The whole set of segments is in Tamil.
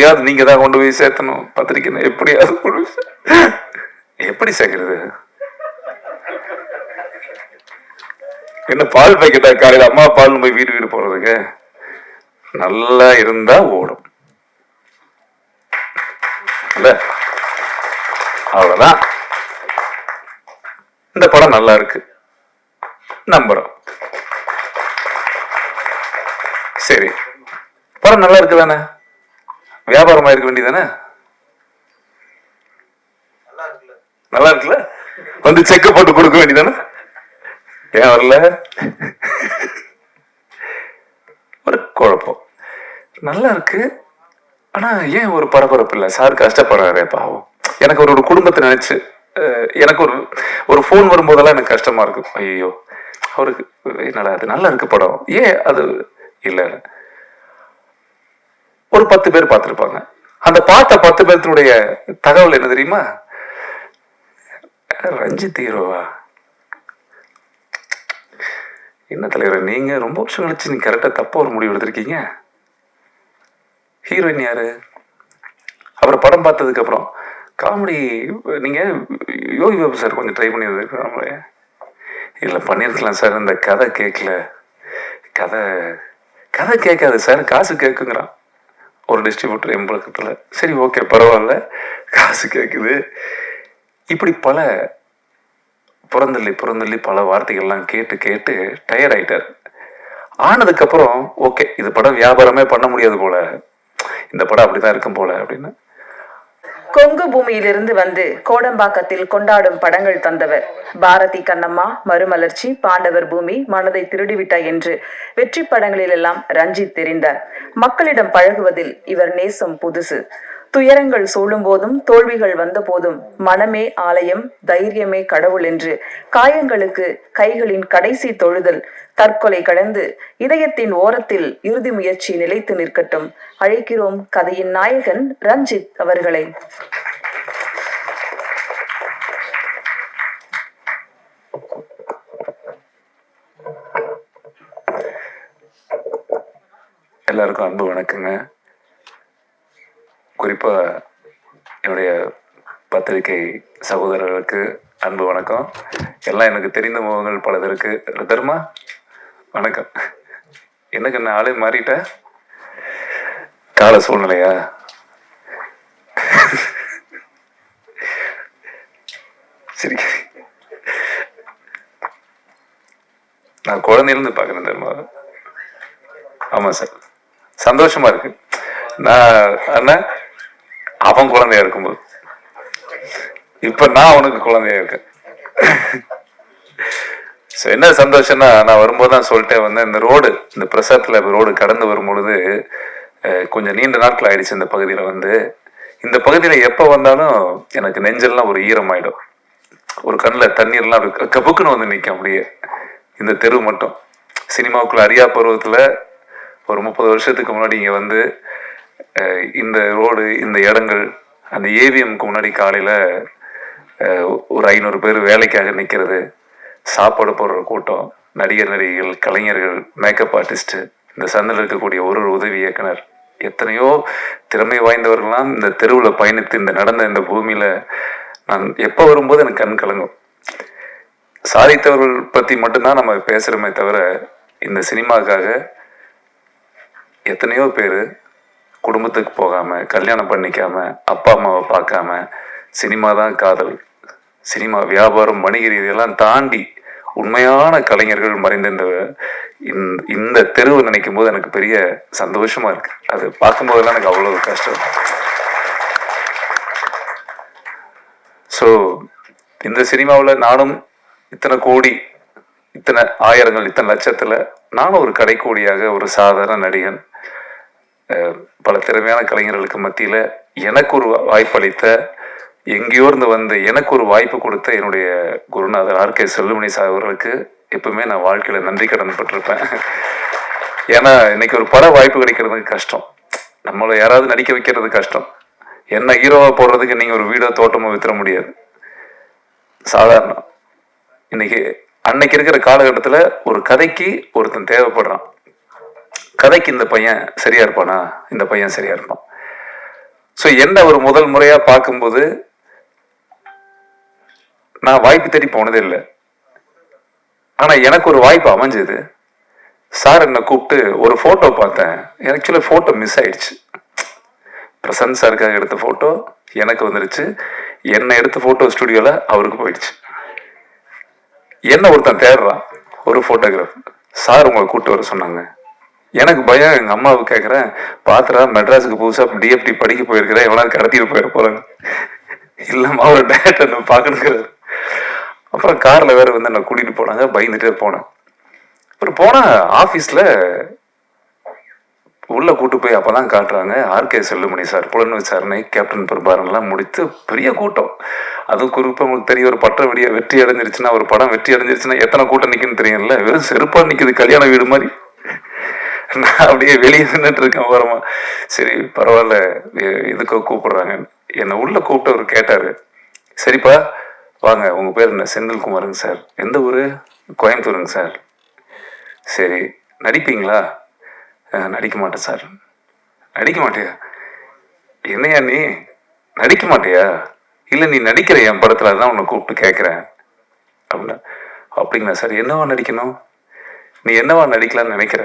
எப்படியாவது நீங்க தான் கொண்டு போய் சேர்த்தணும். பத்திரிக்கை எப்படியாவது கொண்டு எப்படி சேர்க்கறது? என்ன பால் பாக்கெட்டா காலையில் அம்மா பால் போய் வீடு வீடு போறதுக்கு நல்லா இருந்தா ஓடும். இல்ல? அவ்வளவுதான். இந்த படம் நல்லா இருக்கு. நம்புறோம். சரி. படம் நல்லா இருக்கு தானே வியாபாரமா இருக்க வேண்டியதானே நல்லா இருக்குல்ல. வந்து செக் போட்டு கொடுக்க வேண்டியதானே ஏன் வரல? ஒரு குழப்பம். நல்லா இருக்கு. ஆனா ஏன் ஒரு பரபரப்பு இல்லை? சார் கஷ்டப்படுறாரே பாவம். எனக்கு ஒரு ஒரு குடும்பத்தை நினைச்சு எனக்கு ஒரு ஒரு ஃபோன் வரும்போதெல்லாம் எனக்கு கஷ்டமா இருக்கும் ஐயோ அவருக்கு என்னடா அது நல்லா இருக்கு படம். ஏன் அது இல்ல? ஒரு பத்து பேர் பார்த்துருப்பாங்க. அந்த பார்த்த பத்து பேர்த்தினுடைய தகவல் என்ன தெரியுமா? ரஞ்சித் ஹீரோவா? என்ன தலைவர் நீங்க ரொம்ப வருஷம் கழிச்சு நீங்க கரெக்டா தப்பா ஒரு முடிவு எடுத்திருக்கீங்க. ஹீரோயின் யாரு? அப்புறம் படம் பார்த்ததுக்கு அப்புறம் காமெடி நீங்க யோகி பாபு சார் கொஞ்சம் ட்ரை பண்ணியிருக்காங்களே இல்லை பண்ணியிருக்கலாம் சார் இந்த கதை கேட்கல கதை கதை கேட்காது சார் காசு கேட்குங்கிறான் ஒரு டிஸ்ட்ரிபியூட்டர் எம்பளக்கத்தில் சரி ஓகே பரவாயில்ல. காசு கேட்குது இப்படி பல புறந்தள்ளி புறந்தள்ளி பல வார்த்தைகள்லாம் கேட்டு கேட்டு டயர்ட் ஆயிட்டார். ஆனதுக்கப்புறம் ஓகே இது படம் வியாபாரமே பண்ண முடியாது போல. இந்த படம் அப்படிதான் இருக்கும் போல அப்படின்னு கொங்கு பூமியிலிருந்து வந்து கோடம்பாக்கத்தில் கொண்டாடும் படங்கள் தந்தவர். பாரதி கண்ணம்மா மறுமலர்ச்சி பாண்டவர் பூமி மனதை திருடிவிட்டா என்று வெற்றி படங்களிலெல்லாம் ரஞ்சித் தெரிந்தார். மக்களிடம் பழகுவதில் இவர் நேசம் புதுசு. துயரங்கள் சூழும் போதும் தோல்விகள் வந்த போதும் மனமே ஆலயம் தைரியமே கடவுள் என்று காயங்களுக்கு கைகளின் கடைசி தொழுதல் தற்கொலை கடந்து இதயத்தின் ஓரத்தில் இறுதி முயற்சி நிலைத்து நிற்கட்டும். அழைக்கிறோம் கதையின் நாயகன் ரஞ்சித் அவர்களை. எல்லாருக்கும் அன்பு வணக்கங்க. குறிப்பாக என்னுடைய பத்திரிகை சகோதரர்களுக்கு அன்பு வணக்கம். எல்லாம் எனக்கு தெரிந்த முகங்கள் பலதற்கு தருமா. வணக்கம். எனக்கு என்ன ஆளே மாறிட்ட? கால சூழ்நிலையா? சரி. நான் குழந்தையிலிருந்து பார்க்குறேன் தருமா. ஆமா சார். சந்தோஷமா இருக்கு. நான் அண்ணா அவன் குழந்தையா இருக்கும்போது. இப்ப நான் அவனுக்கு குழந்தையா இருக்கேன். என்ன சந்தோஷம்னா நான் வரும்போது தான் சொல்லிட்டேன் வந்து இந்த ரோடு இந்த பிரசாத்துல ரோடு கடந்து வரும்பொழுது கொஞ்சம் நீண்ட நாட்கள் ஆயிடுச்சு இந்த பகுதியில வந்து. இந்த பகுதியில எப்ப வந்தாலும் எனக்கு நெஞ்செல்லாம் ஒரு ஈரமாயிடும். ஒரு கண்ணில் தண்ணீர்லாம் கபுக்குன்னு வந்து நிற்கும் அப்படியே. இந்த தெரு மட்டும். சினிமாவுக்குள்ள அரியா பருவத்துல ஒரு முப்பது வருஷத்துக்கு முன்னாடி இங்க வந்து இந்த ரோடு இந்த இடங்கள் அந்த ஏவிஎம்க்கு முன்னாடி காலையில ஒரு ஐநூறு பேர் வேலைக்காக நிக்கிறது சாப்பாடு போடுற கூட்டம் நடிகர் நடிகைகள் கலைஞர்கள் மேக்கப் ஆர்டிஸ்ட் இந்த சந்தில் இருக்கக்கூடிய ஒரு ஒரு உதவி இயக்குனர் எத்தனையோ திறமை வாய்ந்தவர்கள்லாம் இந்த தெருவில் பயணித்து இந்த நடந்த இந்த பூமியில நான் எப்போ வரும்போது எனக்கு கண் கலங்கும். சாதித்தவர்கள் பத்தி மட்டும்தான் நம்ம பேசுறோமே தவிர இந்த சினிமாக்காக எத்தனையோ பேர் குடும்பத்துக்கு போகாம கல்யாணம் பண்ணிக்காம அப்பா அம்மாவை பார்க்காம சினிமா தான் காதல். சினிமா வியாபாரம் வணிக ரீதியெல்லாம் தாண்டி உண்மையான கலைஞர்கள் மறைந்த இந்த இந்த- தெருவை நினைக்கும் போது எனக்கு பெரிய சந்தோஷமா இருக்கு. அது பார்க்கும்போதெல்லாம் எனக்கு அவ்வளவு கஷ்டம். ஸோ இந்த சினிமாவில் நானும் இத்தனை கோடி இத்தனை ஆயிரங்கள் இத்தனை லட்சத்தில் நானும் ஒரு கடைக்கோடியாக ஒரு சாதாரண நடிகன். பல திறமையான கலைஞர்களுக்கு மத்தியில் எனக்கு ஒரு வாய்ப்பளித்த எங்கேயோ இருந்து வந்து எனக்கு ஒரு வாய்ப்பு கொடுத்த என்னுடைய குருநாதர் ஆர் கே செல்லுமணி சார் அவர்களுக்கு எப்பவுமே நான் வாழ்க்கையில் நன்றி கடன் பட்டிருப்பேன். ஏன்னா இன்னைக்கு ஒரு பட வாய்ப்பு கிடைக்கிறதுக்கு கஷ்டம். நம்மளை யாராவது நடிக்க வைக்கிறது கஷ்டம். என்ன ஹீரோவாக போடுறதுக்கு நீங்கள் ஒரு வீடோ தோட்டமோ வித்துற முடியாது. சாதாரணம். இன்னைக்கு அன்னைக்கு இருக்கிற காலகட்டத்தில் ஒரு கதைக்கு ஒருத்தன் தேவைப்படுறான். கதைக்கு இந்த பையன் சரியா இருப்பானா? இந்த பையன் சரியா இருப்பான். ஸோ என்ன ஒரு முதல் முறையா பார்க்கும்போது நான் வாய்ப்பு தேடி போனதே இல்லை. ஆனா எனக்கு ஒரு வாய்ப்பு அமைஞ்சது. சார் என்னை கூப்பிட்டு ஒரு ஃபோட்டோ பார்த்தேன். ஆக்சுவலாக ஃபோட்டோ மிஸ் ஆயிடுச்சு. பிரசன்ட் சாருக்காக எடுத்த ஃபோட்டோ எனக்கு வந்துருச்சு. என்னை எடுத்த ஃபோட்டோ ஸ்டுடியோவில் அவருக்கு போயிடுச்சு. என்ன ஒருத்தன் தேடுறான்? ஒரு ஃபோட்டோகிராஃப் சார் உங்களை கூப்பிட்டு வர சொன்னாங்க. எனக்கு பயம் எங்க அம்மாவுக்கு கேட்குறேன் பாத்திரா மெட்ராஸுக்கு புதுசா டிஎஃப்டி படிக்க போயிருக்கிறேன் எவ்வளோ கடத்திட்டு போயிட போறாங்க இல்லம்மா ஒரு டேரக்டர் நான் பார்க்கணுங்கிறாரு. அப்புறம் கார்ல வேற வந்து என்னை கூட்டிட்டு போனாங்க பயந்துட்டே போனேன். அப்புறம் போனால் ஆபீஸ்ல உள்ள கூட்டு போய் அப்பதான் காட்டுறாங்க ஆர்கே செல்லுமணி சார் புலன் விசாரணை கேப்டன் பிரபாரன்லாம் முடித்து பெரிய கூட்டம். அதுவும் குறிப்பா உங்களுக்கு தெரியும் ஒரு பட்ட வெடிய வெற்றி அடைஞ்சிருச்சுன்னா ஒரு படம் வெற்றி அடைஞ்சிருச்சுன்னா எத்தனை கூட்டம் நிக்குன்னு தெரியும்ல? வெறும் செருப்பா நிக்குது கல்யாண வீடு மாதிரி. நான் அப்படியே வெளியே நின்றுட்டு இருக்கேன் ஓரமா சரி பரவாயில்ல. எதுக்கோ கூப்பிடுறாங்க. என்னை உள்ள கூப்பிட்டு அவர் கேட்டாரு. சரிப்பா வாங்க உங்க பேர் என்ன? செந்தில்குமாருங்க சார். எந்த ஊரு? கோயம்புத்தூருங்க சார். சரி நடிப்பீங்களா? நடிக்க மாட்டேன் சார். நடிக்க மாட்டியா? என்னையா நீ? நடிக்க மாட்டியா? இல்லை நீ நடிக்கிற என் படத்தில் தான் உன்னை கூப்பிட்டு கேட்குறேன் அப்படின்னா அப்படிங்களா சார்? என்னவா நடிக்கணும்? நீ என்னவா நடிக்கலாம்னு நினைக்கிற?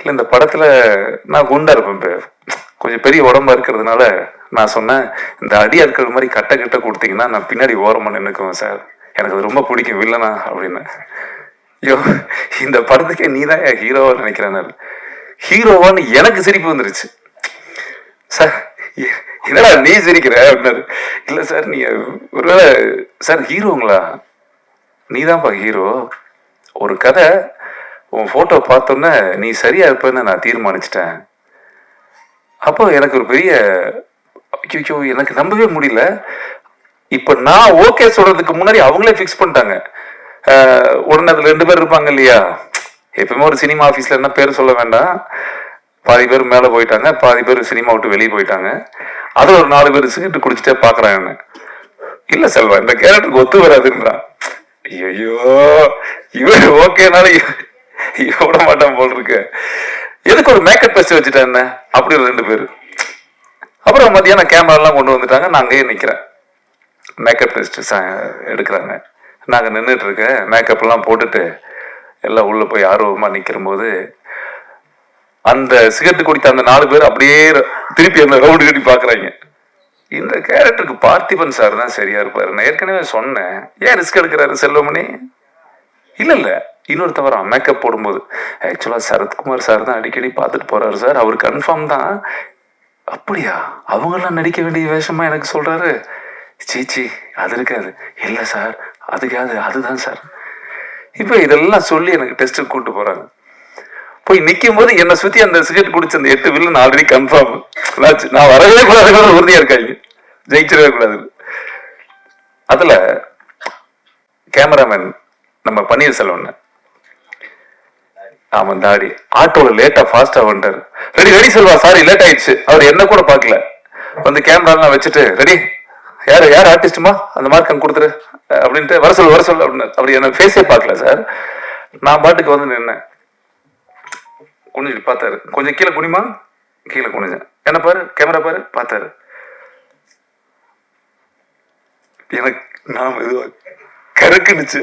இல்லை இந்த படத்துல நான் குண்டா இருப்பேன் கொஞ்சம் பெரிய உடம்பா இருக்கிறதுனால நான் சொன்னேன் இந்த அடியாட்கள் மாதிரி கட்ட கட்ட கொடுத்தீங்கன்னா நான் பின்னாடி ஓரமா நின்னுக்குவேன் சார். எனக்கு அது ரொம்ப பிடிக்கும் வில்லனா அப்படின்னு. ஐயோ இந்த படத்துக்கே நீ தான் ஹீரோவா நினைக்கிறேன் ஹீரோவான்னு எனக்கு சிரிப்பு வந்துருச்சு. சார் என்னடா நீ சிரிக்கிற அப்படின்னாரு. இல்ல சார் நீ ஒருவேளை சார் ஹீரோங்களா? நீதான்ப்பா ஹீரோ. ஒரு கதை உன் ஃபோட்டோ பார்த்தோன்னே நீ சரியா இருப்பேன்னு நான் தீர்மானிச்சிட்டேன். அப்போ எனக்கு ஒரு பெரிய ஐயோ எனக்கு நம்பவே முடியல. இப்போ நான் ஓகே சொல்றதுக்கு முன்னாடி அவங்களே ஃபிக்ஸ் பண்ணிட்டாங்க. உடனே அதில் ரெண்டு பேர் இருப்பாங்க இல்லையா? எப்பவுமே ஒரு சினிமா ஆஃபீஸில் என்ன பேர் சொல்ல வேண்டாம். பாதி பேர் மேலே போயிட்டாங்க. பாதி பேர் சினிமா விட்டு வெளியே போயிட்டாங்க. அதில் ஒரு நாலு பேர் சிகரெட் குடிச்சிட்டே பாக்குறாங்க என்ன? செல்வா இந்த கேரக்டருக்கு ஒத்து வராதுன்றான் ஐயோ இவன் ஓகேனால விட மாட்டான் போல் இருக்கு. எதுக்கு ஒரு மேக்கப் டெஸ்ட் வச்சுட்டேன் என்ன? அப்படி ஒரு ரெண்டு பேர். அப்புறம் மத்தியானம் கேமரா எல்லாம் கொண்டு வந்துட்டாங்க. நான் அங்கேயே நிக்கிறேன். மேக்கப் டெஸ்ட் எடுக்கிறாங்க. நாங்க நின்றுட்டு இருக்கேன். மேக்கப் எல்லாம் போட்டுட்டு எல்லாம் உள்ள போய் ஆர்வமா நிக்கிற போது அந்த சிகரெட்டு குடித்த அந்த நாலு பேர் அப்படியே திருப்பி அந்த ரவுண்டு கட்டி பாக்குறாங்க. இந்த கேரக்டருக்கு பார்த்திபன் சார் தான் சரியா இருப்பாரு. நான் ஏற்கனவே சொன்னேன். ஏன் ரிஸ்க் எடுக்கிறாரு செல்வமணி? இல்ல இல்ல. இன்னொருத்தவரா மேக்கப் போடும்போது ஆக்சுவலா சரத்குமார் சார் தான் அடிக்கடி பார்த்துட்டு போறாரு சார் அவர் கன்ஃபார்ம் தான் அப்படியா? அவங்கெல்லாம் நடிக்க வேண்டிய வேஷமா எனக்கு சொல்றாரு? சீச்சி அது இருக்காது. இல்ல சார் அதுக்காது அதுதான் சார் இப்போ இதெல்லாம் சொல்லி எனக்கு டெஸ்ட்டுக்கு கூப்பிட்டு போறாங்க. போய் நிற்கும் போது என்னை சுத்தி அந்த சிகரெட் குடிச்ச அந்த எட்டு வில்லன் ஆல்ரெடி கன்ஃபார்ம் நான் வரவே கூடாதுன்னு உறுதியா இருக்காங்க. ஜெயிச்சிடவே கூடாது. அதுல கேமராமேன் நம்ம பன்னீர்செல்வன் ஆமா தாடி ஆட்டோல லேட்டா ஃபாஸ்டா வந்துட்டாரு. Ready ready Selva sorry late ஆயிடுச்சு. அவர் என்ன கூட பார்க்கல. வந்து கேமராலாம் வச்சுட்டு ரெடி யார் யார் ஆர்டிஸ்டுமா அந்த மார்க் அங்க கொடுத்துரு. அப்படின்ட்டு வர சொல்லு வர சொல்லு அப்படின்னு அப்படி என்ன ஃபேஸே பார்க்கல சார் நான் பாட்டுக்கு வந்து நின்னேன். குனிஞ்சு பார்த்தாரு. கொஞ்சம் கீழே குனிமா? கீழே குனிஞ்சேன். என்ன பாரு கேமரா பாரு பார்த்தாரு. எனக்கு நான் இதுவாக கருக்குனுச்சு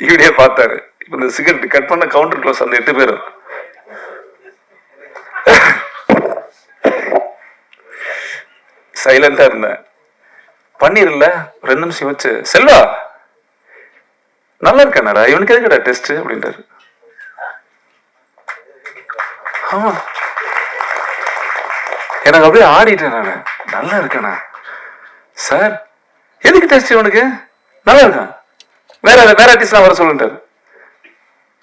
இவனே பார்த்தாரு. இப்ப இந்த சிகரெட் கட் பண்ண கவுண்டர் க்ளோஸ் அந்த எட்டு பேரும் சைலண்டா இருந்தேன். பண்ணிரல ரெண்டு நிமிஷம் வச்சு செல்வா நல்லா இருக்கானடா இவனுக்கு எதுக்கடா டெஸ்ட் அப்படின்றாரு ஆமா. எனக்கு அப்படியே ஆடிட்டேன் நான். நல்லா இருக்கேனா? சார் எதுக்கு டெஸ்ட் இவனுக்கு? நல்லா இருக்கான். வேற வேற நான் வர சொல்லுன்றாரு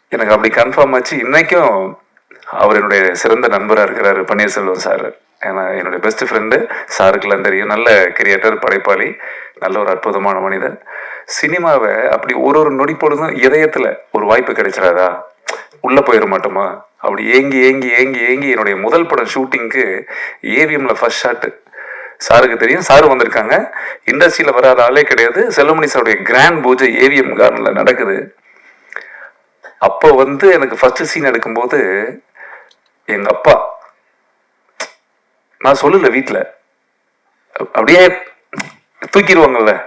எனக்கு அப்படி கன்ஃபார்ம் ஆச்சு. இன்னைக்கும் அவர் என்னுடைய சிறந்த நண்பரா இருக்கிறாரு பன்னீர்செல்வம் சார் ஏன்னா என்னுடைய பெஸ்ட் ஃப்ரெண்டு சாருக்கெல்லாம் தெரியும். நல்ல கிரியேட்டர் படைப்பாளி நல்ல ஒரு அற்புதமான மனிதன் சினிமாவை அப்படி ஒரு ஒரு நொடி பொழுதும் இதயத்துல ஒரு வாய்ப்பு கிடைச்சிடாதா? உள்ளே போயிட மாட்டோமா? அப்படி ஏங்கி ஏங்கி ஏங்கி ஏங்கி என்னுடைய முதல் படம் ஷூட்டிங்க்கு ஏவிஎம்ல ஃபர்ஸ்ட் ஷாட்டு சாருக்கு தெரியும். சாரு வந்திருக்காங்க. இண்டஸ்ட்ரியில் வராத ஆளே கிடையாது. செல்வமணி சாருடைய கிராண்ட் பூஜை ஏவிஎம் கார்டனில் நடக்குது. அப்போ வந்து எனக்கு ஃபர்ஸ்ட் சீன் எடுக்கும்போது எங்கள் அப்பா நான் சொல்லல வீட்டில் அப்படியே தூக்கிடுவாங்கல்ல.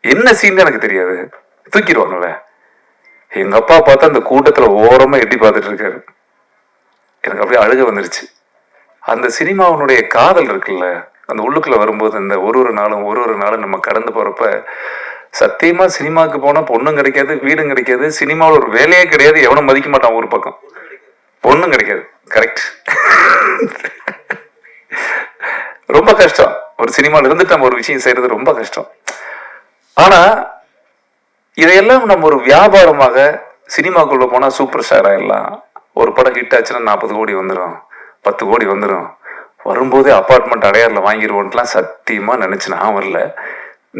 என்ன சீன் எனக்கு தெரியாது. தூக்கிடுவாங்கல்ல. எங்க அப்பா பார்த்தா அந்த கூட்டத்துல ஓரமா எட்டி பார்த்துட்டு இருக்காரு. எனக்கு அப்படியே அழுக வந்துருச்சு. அந்த சினிமாவனுடைய காதல் இருக்குல்ல அந்த உள்ளுக்குள்ள வரும்போது இந்த ஒரு ஒரு நாளும் ஒரு ஒரு நாளும் நம்ம கடந்து போறப்ப சத்தியமா சினிமாவுக்கு போனா பொண்ணும் கிடைக்காது வீடும் கிடைக்காது சினிமாவில் ஒரு வேலையே கிடையாது எவனும் மதிக்க மாட்டான் ஒரு பக்கம். பொண்ணும் கிடைக்காது. கரெக்ட் ரொம்ப கஷ்டம். ஒரு சினிமால இருந்துட்டு நம்ம ஒரு விஷயம் செய்யறது ரொம்ப கஷ்டம். ஆனா இதையெல்லாம் நம்ம ஒரு வியாபாரமாக சினிமாக்குள்ளே போனா சூப்பர் ஸ்டார் ஆகிடலாம் ஒரு படம் ஹிட் ஆச்சுன்னா நாற்பது கோடி வந்துடும் பத்து கோடி வந்துடும் வரும்போதே அப்பார்ட்மெண்ட் அடையாரில் வாங்கிடுவோன்ட்டுலாம் சத்தியமாக நினச்சி நான் வரல.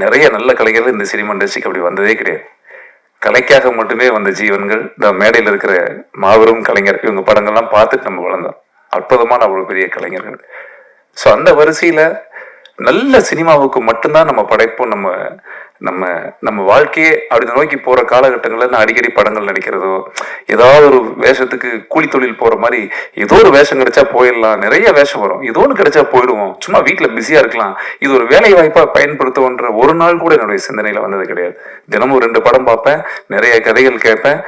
நிறைய நல்ல கலைஞர்கள் இந்த சினிமா இண்டஸ்ட்ரிக்கு அப்படி வந்ததே கிடையாது. கலைக்காக மட்டுமே வந்த ஜீவன்கள் இந்த மேடையில் இருக்கிற மாபெரும் கலைஞர் இவங்க படங்கள்லாம் பார்த்துட்டு நம்ம வளர்ந்தோம். அற்புதமான அவ்வளோ பெரிய கலைஞர்கள். ஸோ அந்த வரிசையில் நல்ல சினிமாவுக்கு மட்டும்தான் நம்ம படைப்போம். நம்ம நம்ம நம்ம வாழ்க்கையே அப்படி நோக்கி போற காலகட்டங்கள்ல நான் அடிக்கடி படங்கள் நடிக்கிறதோ ஏதாவது ஒரு வேஷத்துக்கு கூலி தொழில் போற மாதிரி ஏதோ ஒரு வேஷம் கிடைச்சா போயிடலாம். நிறைய வேஷம் வரும். ஏதோ ஒன்று கிடைச்சா போயிடுவோம். சும்மா வீட்டுல பிஸியா இருக்கலாம். இது ஒரு வேலை வாய்ப்பா பயன்படுத்துவோன்ற ஒரு நாள் கூட என்னுடைய சிந்தனையில வந்தது கிடையாது. தினமும் ரெண்டு படம் பார்ப்பேன். நிறைய கதைகள் கேட்பேன்.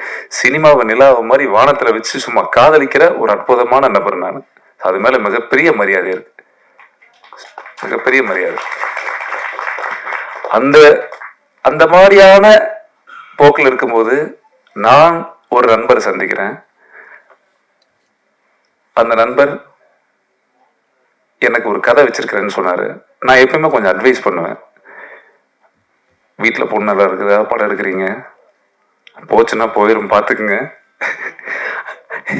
சினிமாவை நிலாவை மாதிரி வானத்துல வச்சு சும்மா காதலிக்கிற ஒரு அற்புதமான நபர் நான். அது மேல மிகப்பெரிய மரியாதை இருக்கு. மிகப்பெரிய மரியாதை. அந்த அந்த மாதிரியான போக்கில் இருக்கும்போது நான் ஒரு நண்பரை சந்திக்கிறேன். அந்த நண்பர் எனக்கு ஒரு கதை வச்சிருக்கிறேன்னு சொன்னாரு. நான் எப்பயுமே கொஞ்சம் அட்வைஸ் பண்ணுவேன். வீட்டில் பொண்ணு நல்லா இருக்குதா படம் எடுக்கிறீங்க போச்சுன்னா போயிரும் பார்த்துக்குங்க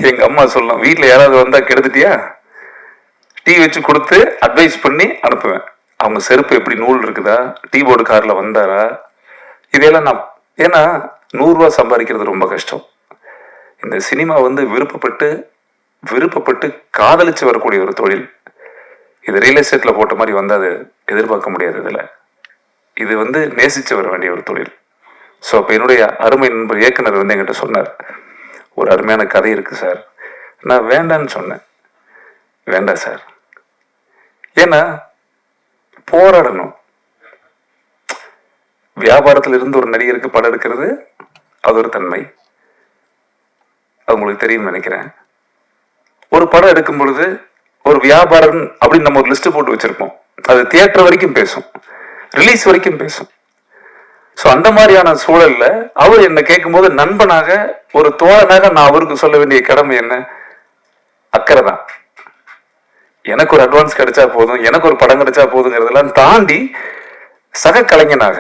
எங்க அம்மா சொல்லலாம் வீட்டில் யாராவது வந்தா கெடுத்துட்டியா? டீ வச்சு கொடுத்து அட்வைஸ் பண்ணி அனுப்புவேன். அவங்க செருப்பு எப்படி நூல் இருக்குதா? டீ போர்டு காரில் வந்தாரா? இதெல்லாம் நான் ஏன்னா நூறுரூவா சம்பாதிக்கிறது ரொம்ப கஷ்டம். இந்த சினிமா வந்து விருப்பப்பட்டு விருப்பப்பட்டு காதலிச்சு வரக்கூடிய ஒரு தொழில். இது ரியல் எஸ்டேட்ல போட்ட மாதிரி வந்து அது எதிர்பார்க்க முடியாது இதில். இது வந்து நேசிச்சு வர வேண்டிய ஒரு தொழில். ஸோ அப்போ என்னுடைய அருமை நண்பர் இயக்குனர் வந்து என்கிட்ட சொன்னார். ஒரு அருமையான கதை இருக்குது சார். நான் வேண்டான்னு சொன்னேன். வேண்டாம் சார். ஏன்னா போராடணும். வியாபாரத்துல இருந்து ஒரு நடிகருக்கு படம் எடுக்கிறது அது ஒரு தன்மை. அது உங்களுக்கு தெரியும் நினைக்கிறேன். ஒரு படம் எடுக்கும் பொழுது ஒரு வியாபாரம் அப்படின்னு நம்ம ஒரு லிஸ்ட் போட்டு வச்சிருப்போம். அது தியேட்டர் வரைக்கும் பேசும். ரிலீஸ் வரைக்கும் பேசும். ஸோ அந்த மாதிரியான சூழல்ல அவர் என்ன கேட்கும்போது நண்பனாக ஒரு தோழனாக நான் அவருக்கு சொல்ல வேண்டிய கடமை என்ன? அக்கறை தான் எனக்கு ஒரு அட்வான்ஸ் கிடைச்சா போதும் எனக்கு ஒரு படம் கிடைச்சா போதுங்கிறதெல்லாம் தாண்டி சக கலைஞனாக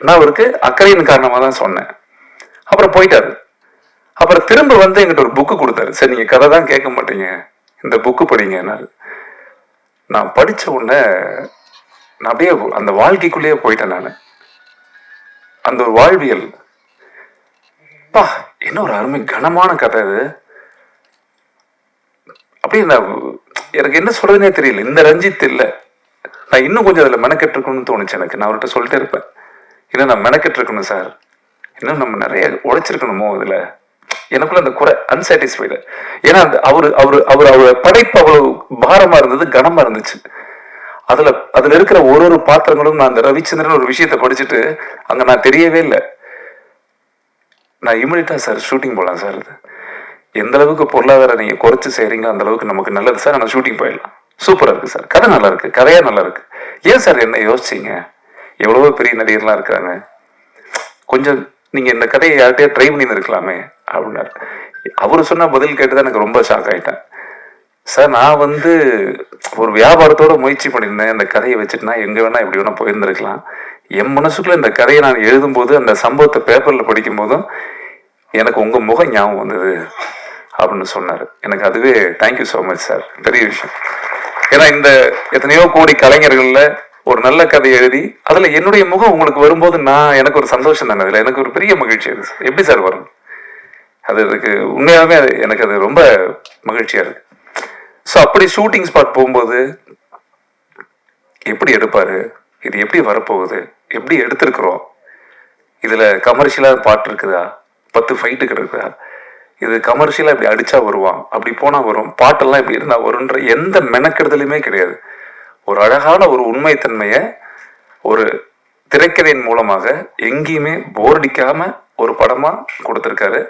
நான் அவருக்கு அக்கறையின் காரணமாக தான் சொன்னேன். அப்புறம் போயிட்டாரு. அப்புறம் திரும்ப வந்து எங்கிட்ட ஒரு புக்கு கொடுத்தாரு. சரி நீங்கள் கதை தான் கேட்க மாட்டீங்க. இந்த புக்கு படிங்கன்னாரு நான் படிச்ச உடனே நான் அப்படியே அந்த வாழ்க்கைக்குள்ளேயே போயிட்டேன் நான். அந்த ஒரு வாழ்வியல். பா என்ன ஒரு அருமை கனமான கதை இது அப்படியே நான் எனக்கு என்ன சொல்றதுனே தெரியல. இந்த ரஞ்சித் இல்லை. நான் இன்னும் கொஞ்சம் அதில் மெனக்கெட்டு இருக்கணும்னு தோணுச்சு எனக்கு. நான் அவர்கிட்ட சொல்லிட்டே இருப்பேன். இன்னும் நான் மெனக்கெட்டு இருக்கணும் சார். இன்னும் நம்ம நிறைய உழைச்சிருக்கணுமோ அதில்? எனக்குள்ள அந்த குறை அன்சாட்டிஸ்ஃபைடு ஏன்னா அந்த அவரு அவரு அவர் அவரோட படைப்பு அவ்வளவு பாரமா இருந்தது கனமா இருந்துச்சு. அதுல அதுல இருக்கிற ஒரு ஒரு பாத்திரங்களும் நான் அந்த ரவிச்சந்திரன் ஒரு விஷயத்தை படிச்சுட்டு அங்க நான் தெரியவே இல்லை. நான் இமிடியட்டா சார் ஷூட்டிங் போகலாம் சார் இது எந்த அளவுக்கு பொருளாதாரம் நீங்கள் குறைச்சி செய்கிறீங்களோ அந்த அளவுக்கு நமக்கு நல்லது. சார் நம்ம ஷூட்டிங் போயிடலாம். சூப்பராக இருக்குது சார். கதை நல்லா இருக்குது கதையாக நல்லா இருக்குது ஏன் சார் என்ன யோசிச்சிங்க? எவ்வளவோ பெரிய நடிகர்லாம் இருக்கிறாங்க கொஞ்சம் நீங்கள் இந்த கதையை யார்கிட்டயே ட்ரை பண்ணி இருக்கலாமே அப்படின்னாரு. அவரு சொன்ன பதில் கேட்டு தான் எனக்கு ரொம்ப ஷாக் ஆயிட்டேன். சார் நான் வந்து ஒரு வியாபாரத்தோட முயற்சி பண்ணியிருந்தேன். அந்த கதையை வச்சுட்டு நான் வேணால் வேணா எப்படி வேணால் போயிருந்துருக்கலாம். என் மனசுக்குள்ள இந்த கதையை நான் எழுதும்போது அந்த சம்பவத்தை பேப்பரில் படிக்கும் போதும் எனக்கு உங்கள் முகம் ஞாபகம் வந்தது. அப்படின்னு சொன்னார். எனக்கு அதுவே தேங்க்யூ ஸோ மச் சார் பெரிய விஷயம். ஏன்னா இந்த எத்தனையோ கோடி கலைஞர்களில் ஒரு நல்ல கதை எழுதி அதில் என்னுடைய முகம் உங்களுக்கு வரும்போது நான் எனக்கு ஒரு சந்தோஷம் தானே அதில். எனக்கு ஒரு பெரிய மகிழ்ச்சி அது எப்படி சார் வரும்? அது எனக்கு உண்மையாகவே அது எனக்கு அது ரொம்ப மகிழ்ச்சியாக இருக்கு. ஸோ அப்படி ஷூட்டிங் ஸ்பாட் போகும்போது எப்படி எடுப்பார்? இது எப்படி வரப்போகுது? எப்படி எடுத்திருக்கிறோம்? இதில் கமர்ஷியலாக பாட்டு இருக்குதா? பத்து ஃபைட்டு இருக்குதா? இது கமர்ஷியலாக இப்படி அடிச்சா வருவான். அப்படி போனா வரும். பாட்டெல்லாம் இப்படி இருந்தால் வரும்ன்ற எந்த மெனக்கெடுதலுமே கிடையாது. ஒரு அழகான ஒரு உண்மைத்தன்மையை ஒரு திரைக்கதையின் மூலமாக எங்கேயுமே போர்டிக்காம ஒரு படமா கொடுத்துருக்காரு.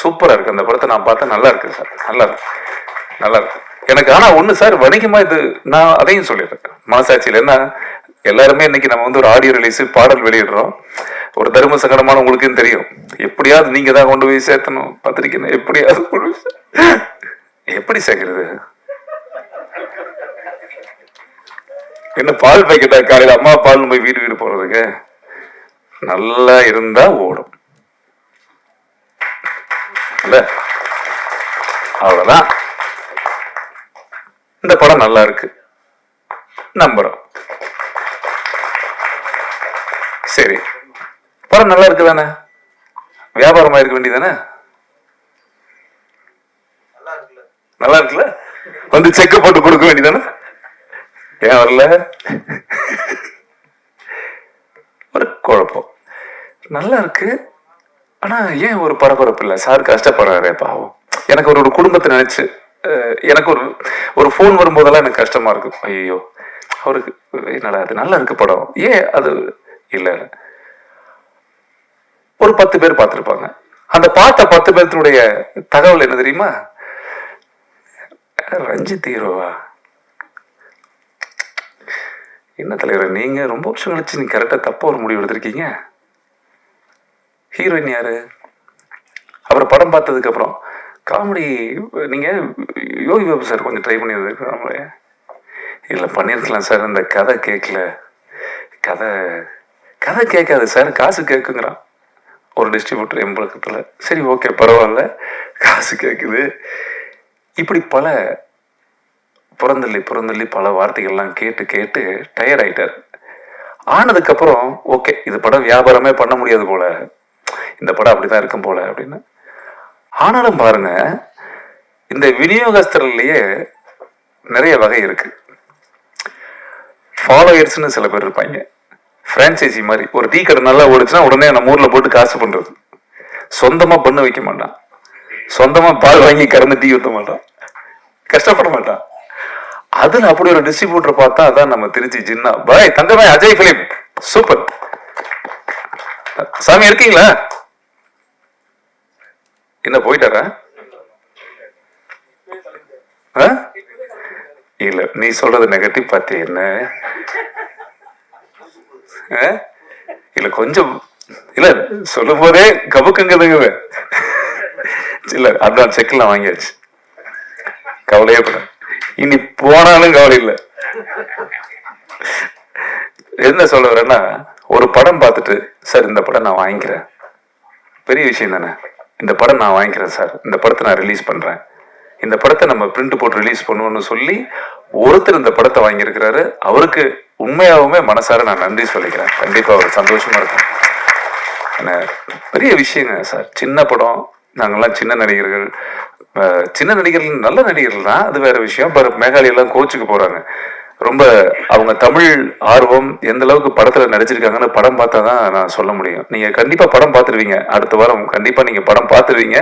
சூப்பரா இருக்கு. அந்த படத்தை நான் பார்த்தா நல்லா இருக்கு சார் நல்லா இருக்கு. நல்லா இருக்கு. எனக்கு ஆனா ஒண்ணு சார் வணிகமா இது நான் அதையும் சொல்லிடுறேன். மனசாட்சியில் என்ன எல்லாருமே இன்னைக்கு நம்ம வந்து ஒரு ஆடியோ ரிலீஸ் பாடல் வெளியிடுறோம். ஒரு தரும சங்கடமான உங்களுக்கும் தெரியும். எப்படியாவது நீங்க தான் கொண்டு போய் சேர்த்தணும். பத்திரிக்கை எப்படியாவது கொண்டு எப்படி சேர்க்கறது? என்ன பால் பாக்கெட்டா? காலையில் அம்மா பால் போய் வீடு வீடு போறதுக்கு நல்லா இருந்தா ஓடும். அவ்வளவுதான். இந்த படம் நல்லா இருக்கு. நம்புறோம். சரி. படம் நல்லா இருக்கு தானே? வியாபாரமா இருக்க வேண்டியதானே நல்லா இருக்குல்ல. வந்து செக் போட்டு கொடுக்க வேண்டியதானே ஏன் வரல? ஒரு குழப்பம். நல்லா இருக்கு. ஆனா ஏன் ஒரு பரபரப்பு இல்லை? சார் கஷ்டப்படுறாரு பாவம். எனக்கு ஒரு குடும்பத்தை நினைச்சு எனக்கு ஒரு ஒரு ஃபோன் வரும்போதெல்லாம் எனக்கு கஷ்டமா இருக்கும் ஐயோ அவருக்கு என்னடா அது நல்லா இருக்கு படம். ஏன் அது இல்ல? ஒரு பத்து பேர் பார்த்துருப்பாங்க. அந்த பார்த்த பத்து பேர்த்தினுடைய தகவல் என்ன தெரியுமா? ரஞ்சித் ஹீரோவா? என்ன தலைவர் நீங்க ரொம்ப வருஷம் கழிச்சு நீங்க கரெக்டா தப்பா ஒரு முடிவு எடுத்திருக்கீங்க. ஹீரோயின் யாரு? அப்புறம் படம் பார்த்ததுக்கு அப்புறம் காமெடி நீங்க யோகி பாபு சார் கொஞ்சம் ட்ரை பண்ணியிருக்காங்களே இல்லை பண்ணியிருக்கலாம் சார் இந்த கதை கேட்கல கதை கதை கேட்காது சார் காசு கேட்குங்கிறான் ஒரு டிஸ்ட்ரிபியூட்டர் எம்பழக்கத்தில் சரி ஓகே பரவாயில்ல. காசு கேட்குது இப்படி பல புறந்தள்ளி புறந்தள்ளி பல வார்த்தைகள்லாம் கேட்டு கேட்டு டயர்ட் ஆயிட்டார். ஆனதுக்கப்புறம் ஓகே இது படம் வியாபாரமே பண்ண முடியாது போல. இந்த படம் அப்படிதான் இருக்கும் போல அப்படின்னு. ஆனாலும் பாருங்க இந்த விநியோகஸ்தர்லயே நிறைய வகை இருக்கு. ஃபாலோயர்ஸ்னு சில பேர் இருப்பாங்க. ஃப்ரான்ச்சைசி மாதிரி. ஒரு டீ கடை நல்லா ஓடுச்சுன்னா உடனே நம்ம ஊர்ல போட்டு காசு பண்ணுறது சொந்தமா பண்ண வைக்க மாட்டான். சொந்தமா பால் வாங்கி கறந்து டீ ஊற்ற மாட்டான். கஷ்டப்பட மாட்டான். அதில் அப்படி ஒரு டிஸ்ட்ரிபியூட்டர் பார்த்தா அதான் நம்ம திருச்சி ஜின்னா. பாய் தங்கமே அஜய் பிலிம் சூப்பர் சாமி இருக்கீங்களா? என்ன போயிட்டாரா? ஆ? இல்ல நீ சொல்றது நெகட்டிவ் பார்த்து என்ன? இல்ல கொஞ்சம் இல்ல சொல்லும் போதே கபுக்குங்குதுங்க இல்ல அதான் செக்லாம் வாங்கியாச்சு. கவலையே பட இனி போனாலும் கவலை இல்லை. என்ன சொல்ல வரேன்னா ஒரு படம் பார்த்துட்டு சார் இந்த படம் நான் வாங்கிக்கிறேன். பெரிய விஷயம் தானே. இந்த படம் நான் வாங்கிக்கிறேன் சார். இந்த படத்தை நான் ரிலீஸ் பண்றேன். இந்த படத்தை நம்ம பிரிண்ட் போட்டு ரிலீஸ் பண்ணுவோம்னு சொல்லி ஒருத்தர் இந்த படத்தை வாங்கியிருக்கிறாரு. அவருக்கு உண்மையாகவுமே மனசார நான் நன்றி சொல்லிக்கிறேன். கண்டிப்பா ஒரு சந்தோஷமா இருக்கும். பெரிய விஷயங்க சார். சின்ன படம் நாங்கள்லாம் சின்ன நடிகர்கள். சின்ன நடிகர்கள் நல்ல நடிகர்கள் தான். அது வேற விஷயம். பட் மேகாலயெல்லாம் கோச்சுக்கு போறாங்க. ரொம்ப அவங்க தமிழ் ஆர்வம் எந்த அளவுக்கு படத்துல நடிச்சிருக்காங்கன்னு படம் பார்த்தா தான் நான் சொல்ல முடியும். நீங்க கண்டிப்பா படம் பார்த்துருவீங்க. அடுத்த வாரம் கண்டிப்பா நீங்க படம் பார்த்துருவீங்க.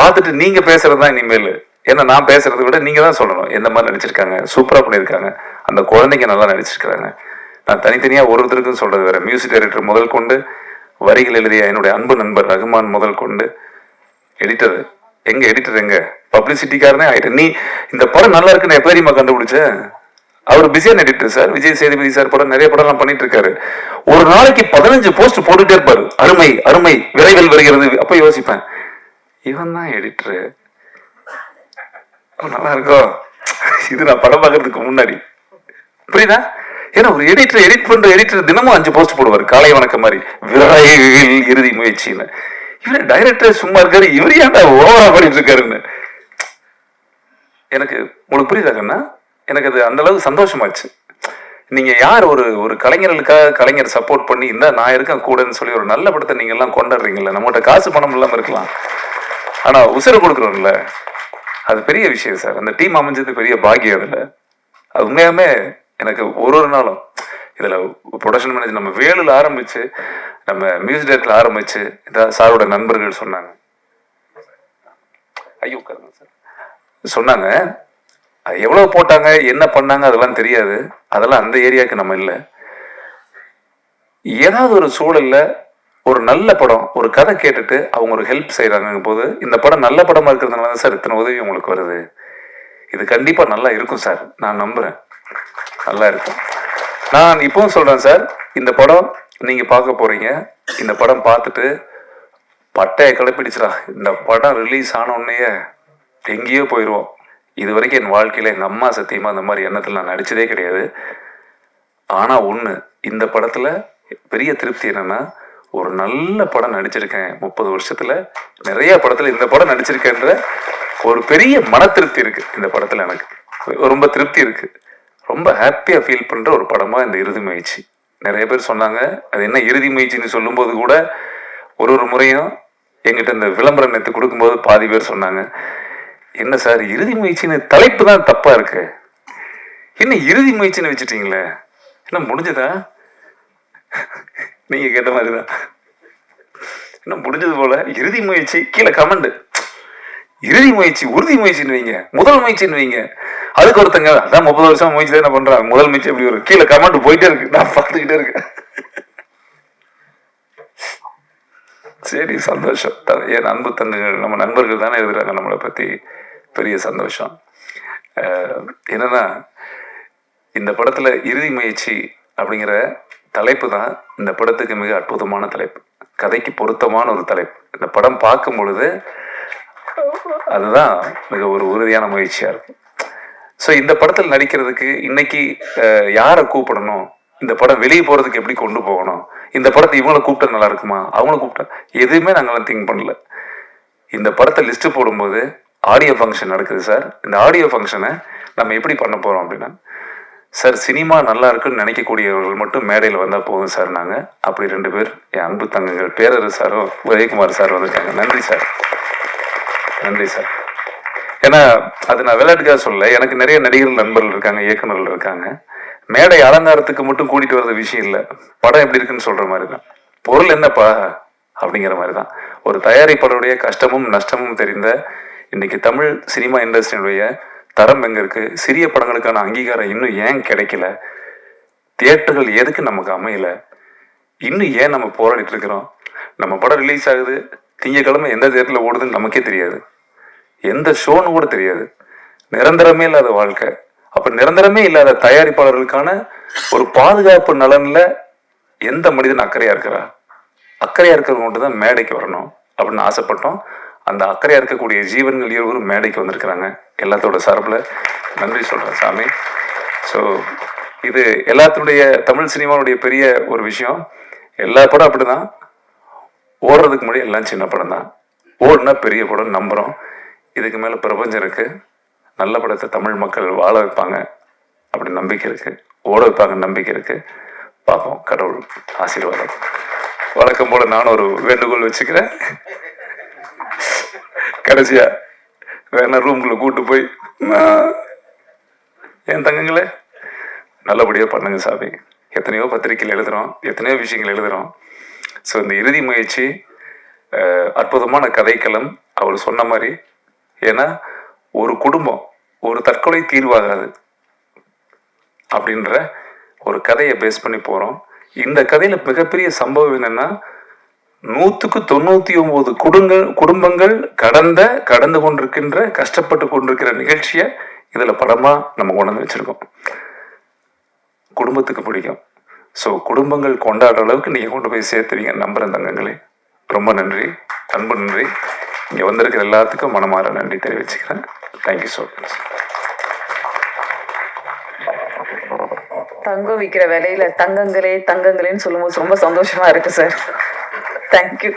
பார்த்துட்டு நீங்க பேசுகிறது தான் இனிமேல். ஏன்னா நான் பேசுறதை விட நீங்கள் தான் சொல்லணும். எந்த மாதிரி நடிச்சிருக்காங்க? சூப்பரா பண்ணியிருக்காங்க. அந்த குழந்தைங்க நல்லா நடிச்சிருக்கிறாங்க. நான் தனித்தனியா ஒருத்தருக்கும் சொல்கிறது வேறு. மியூசிக் டைரக்டர் முதல் கொண்டு வரிகள் எழுதிய என்னுடைய அன்பு நண்பர் ரகுமான் முதல் கொண்டு எடிட்டர் எங்க எடிட்டர் எங்க? பப்ளிசிட்டிக்காரனே ஆயிட்டேன். நீ இந்த படம் நல்லா இருக்குன்னு எப்ப தெரியுமா கண்டுபிடிச்ச? அவர் பிஸியான editor sir Vijay Sethupathi sir படம் நிறைய படம்லாம் பண்ணிட்டு இருக்காரு ஒரு நாளைக்கு பதினஞ்சு போஸ்ட் போட்டுட்டே இருப்பாரு. அருமை அருமை. விரைவில் வருகிறது. அப்போ யோசிப்பேன். இவன் தான் எடிட்டரு நல்லா இருக்கோ? இது நான் படம் பார்க்கறதுக்கு முன்னாடி. புரியுதா? ஏன்னா ஒரு எடிட்டர் எடிட் பண்ற எடிட்டர் தினமும் அஞ்சு போஸ்ட் போடுவார் காலை வணக்கம் மாதிரி. விரைவில் இறுதி முயற்சின்னு. இவரு டைரக்டர் சும்மா இருக்காரு இவர் ஏன்டா ஓவரா பண்ணிட்டு இருக்காருன்னு? எனக்கு உங்களுக்கு புரியுதா கண்ணா? எனக்கு அது அந்த அளவுக்கு சந்தோஷமாச்சு. நீங்க யார் ஒரு ஒரு கலைஞர்களுக்காக கலைஞர் சப்போர்ட் பண்ணி இந்த நான் இருக்கேன் கூடன்னு சொல்லி ஒரு நல்ல படத்தை நீங்க எல்லாம் கொண்டாடுறீங்கல்ல நம்மகிட்ட காசு பணம் இல்லாம இருக்கலாம். ஆனா உசுறு கொடுக்குறோம்ல அது பெரிய விஷயம் சார். அந்த டீம் அமைஞ்சது பெரிய பாக்கியம் அதுல. அது உண்மையாமே எனக்கு ஒரு ஒரு நாளும் இதில் ப்ரொடக்ஷன் மேனேஜர் நம்ம வேலில் ஆரம்பித்து நம்ம மியூசிக் டேரக்டர் ஆரம்பிச்சு இதான் சாரோட நண்பர்கள் சொன்னாங்க. ஐயோ உட்காருங்க சார். சொன்னாங்க அது போட்டாங்க என்ன பண்ணாங்க அதெல்லாம் தெரியாது. அதெல்லாம் அந்த ஏரியாவுக்கு நம்ம இல்லை. ஏதாவது ஒரு சூழலில் ஒரு நல்ல படம் ஒரு கதை கேட்டுட்டு அவங்க ஒரு ஹெல்ப் செய்கிறாங்க போது இந்த படம் நல்ல படமாக இருக்கிறதுனால தான் சார் இத்தனை உதவி உங்களுக்கு வருது. இது கண்டிப்பாக நல்லா இருக்கும் சார். நான் நம்புகிறேன் நல்லா இருக்கும் நான் இப்பவும் சொல்றேன் சார் இந்த படம் நீங்க பார்க்க போறீங்க. இந்த படம் பார்த்துட்டு பட்டைய கிளப்பிடுச்சுடா இந்த படம் ரிலீஸ் ஆன உடனே எங்கேயோ போயிடுவோம் இது வரைக்கும் என் வாழ்க்கையில எங்க அம்மா சத்தியமா அந்த மாதிரி எண்ணத்தில் நான் நடிச்சதே கிடையாது. ஆனா ஒண்ணு இந்த படத்துல பெரிய திருப்தி என்னன்னா ஒரு நல்ல படம் நடிச்சிருக்கேன். முப்பது வருஷத்துல நிறைய படத்துல இந்த படம் நடிச்சிருக்கேன்ற ஒரு பெரிய மன திருப்தி இருக்கு இந்த படத்துல எனக்கு. ரொம்ப திருப்தி இருக்கு. ரொம்ப ஹாப்பியாக ஃபீல் பண்ணுற ஒரு படமாக இந்த இறுதி முயற்சி. நிறைய பேர் சொன்னாங்க அது என்ன இறுதி முயற்சின்னு சொல்லும்போது கூட ஒரு ஒரு முறையும் எங்கிட்ட இந்த விளம்பரம் நேற்று கொடுக்கும்போது பாதி பேர் சொன்னாங்க என்ன சார் இறுதி முயற்சின்னு தலைப்பு தான் தப்பாக இருக்கு. என்ன இறுதி முயற்சின்னு வச்சுட்டீங்களே? என்ன முடிஞ்சதா? நீங்கள் கேட்ட மாதிரி தான் என்ன முடிஞ்சது போல? இறுதி முயற்சி கீழே கமெண்ட் இறுதி முயற்சி உறுதி முயற்சின்னு வைங்க. முதல் முயற்சின்னு வைங்க. அதுக்கு ஒருத்தங்க அதான் முப்பது வருஷம் முயற்சி என்ன பண்றாங்க? முதல் முயற்சி அப்படி ஒரு கீழே கமெண்ட் போயிட்டே இருக்கு. நான் பார்த்துக்கிட்டே இருக்கேன். சரி சந்தோஷம். என் அன்பு தந்தைகள் நம்ம நண்பர்கள் தானே எழுதுறாங்க நம்மளை பத்தி. பெரிய சந்தோஷம். அஹ், என்னன்னா இந்த படத்துல இறுதி முயற்சி அப்படிங்கிற தலைப்பு தான் இந்த படத்துக்கு மிக அற்புதமான தலைப்பு. கதைக்கு பொருத்தமான ஒரு தலைப்பு. இந்த படம் பார்க்கும் பொழுது அதுதான் மிக ஒரு உறுதியான முயற்சியா இருக்கும் ஸோ இந்த படத்தில் நடிக்கிறதுக்கு இன்னைக்கு யாரை கூப்பிடணும்? இந்த படம் வெளியே போறதுக்கு எப்படி கொண்டு போகணும்? இந்த படத்தை இவங்கள கூப்பிட்டா நல்லா இருக்குமா? அவங்கள கூப்பிட்டா எதுவுமே நாங்களாம் திங்க் பண்ணல. இந்த படத்தை லிஸ்ட் போடும்போது ஆடியோ ஃபங்க்ஷன் நடக்குது சார் இந்த ஆடியோ ஃபங்க்ஷனை நம்ம எப்படி பண்ண போறோம் அப்படின்னா சார் சினிமா நல்லா இருக்குன்னு நினைக்கக்கூடியவர்கள் மட்டும் மேடையில் வந்தால் போதும் சார் நாங்கள் அப்படி ரெண்டு பேர் என் அன்பு தங்கங்கள் பேரரு சாரும் உதயகுமார் சார் வந்திருக்காங்க. நன்றி சார் நன்றி சார். ஏன்னா அது நான் விளையாட்டுக்காக சொல்ல எனக்கு நிறைய நடிகர்கள் நண்பர்கள் இருக்காங்க இயக்குநர்கள் இருக்காங்க. மேடை அலங்காரத்துக்கு மட்டும் கூட்டிட்டு வர்றது விஷயம் இல்லை. படம் எப்படி இருக்குன்னு சொல்ற மாதிரி தான் பொருள் என்னப்பா? அப்படிங்கிற மாதிரி தான் ஒரு தயாரிப்பாளருடைய கஷ்டமும் நஷ்டமும் தெரிந்த இன்னைக்கு தமிழ் சினிமா இண்டஸ்ட்ரியினுடைய தரம் எங்க இருக்கு? சிறிய படங்களுக்கான அங்கீகாரம் இன்னும் ஏன் கிடைக்கல? தியேட்டர்கள் எதுக்கு நமக்கு அமையல? இன்னும் ஏன் நம்ம போராடிட்டு இருக்கிறோம்? நம்ம படம் ரிலீஸ் ஆகுது. திங்கக்கிழமை எந்த தேட்டரில் ஓடுதுன்னு நமக்கே தெரியாது. எந்த ஷோன்னு கூட தெரியாது. நிரந்தரமே இல்லாத வாழ்க்கை. அப்ப நிரந்தரமே இல்லாத தயாரிப்பாளர்களுக்கான ஒரு பாதுகாப்பு நலன்ல எந்த மனிதன் அக்கறையா இருக்கிறா? அக்கறையா இருக்கிறவங்க மட்டும் தான் மேடைக்கு வரணும் அப்படின்னு ஆசைப்பட்டோம். அந்த அக்கறையா இருக்கக்கூடிய ஜீவன்கள் இருவரும் மேடைக்கு வந்திருக்கிறாங்க. எல்லாத்தோட சார்பில் நன்றி சொல்றேன் சாமி. ஸோ இது எல்லாத்தினுடைய தமிழ் சினிமாவுடைய பெரிய ஒரு விஷயம். எல்லா படம் அப்படிதான். ஓடுறதுக்கு முன்னாடி எல்லாம் சின்ன படம் தான் ஓடுனா பெரிய படம் நம்புறோம். இதுக்கு மேலே பிரபஞ்சம் இருக்குது நல்ல படத்தை தமிழ் மக்கள் வாழ வைப்பாங்க. அப்படி நம்பிக்கை இருக்குது ஓட வைப்பாங்க நம்பிக்கை இருக்குது பார்ப்போம். கடவுள் ஆசீர்வாதம். வழக்கம் போல் நானும் ஒரு வேண்டுகோள் வச்சுக்கிறேன். கடைசியாக வேணா ரூம்குள்ளே கூட்டு போய் என் தங்கங்களே நல்லபடியாக பண்ணுங்க சாமி. எத்தனையோ பத்திரிக்கையில் எழுதுகிறோம் எத்தனையோ விஷயங்கள் எழுதுகிறோம் ஸோ இந்த இறுதி முயற்சி அற்புதமான கதைக்களம். அவர் சொன்ன மாதிரி ஏன்னா ஒரு குடும்பம் ஒரு தற்கொலை தீர்வாகாது அப்படின்ற ஒரு கதையை பேஸ் பண்ணி போகிறோம் இந்த கதையில் மிகப்பெரிய சம்பவம் என்னன்னா நூற்றுக்கு தொண்ணூற்றி ஒம்பது குடும்பங்கள் குடும்பங்கள் கடந்த கடந்து கொண்டிருக்கின்ற கஷ்டப்பட்டு கொண்டிருக்கிற நிகழ்ச்சியை இதில் படமாக நம்ம உணர்ந்து வச்சுருக்கோம். குடும்பத்துக்கு பிடிக்கும். ஸோ குடும்பங்கள் கொண்டாடுற அளவுக்கு நீங்கள் கொண்டு போய் சேர்த்துவீங்க நம்புறேன் தங்கங்களே. ரொம்ப நன்றி. அன்பு நன்றி. இங்கே வந்திருக்கிற எல்லாத்துக்கும் மனமாற நன்றி தெரிவிச்சுக்கிறேன். தேங்க்யூ ஸோ மச் தங்கம் விற்கிற விலையில தங்கங்களே தங்கங்களேன்னு சொல்லும்போது ரொம்ப சந்தோஷமா இருக்கு சார் தேங்க்யூ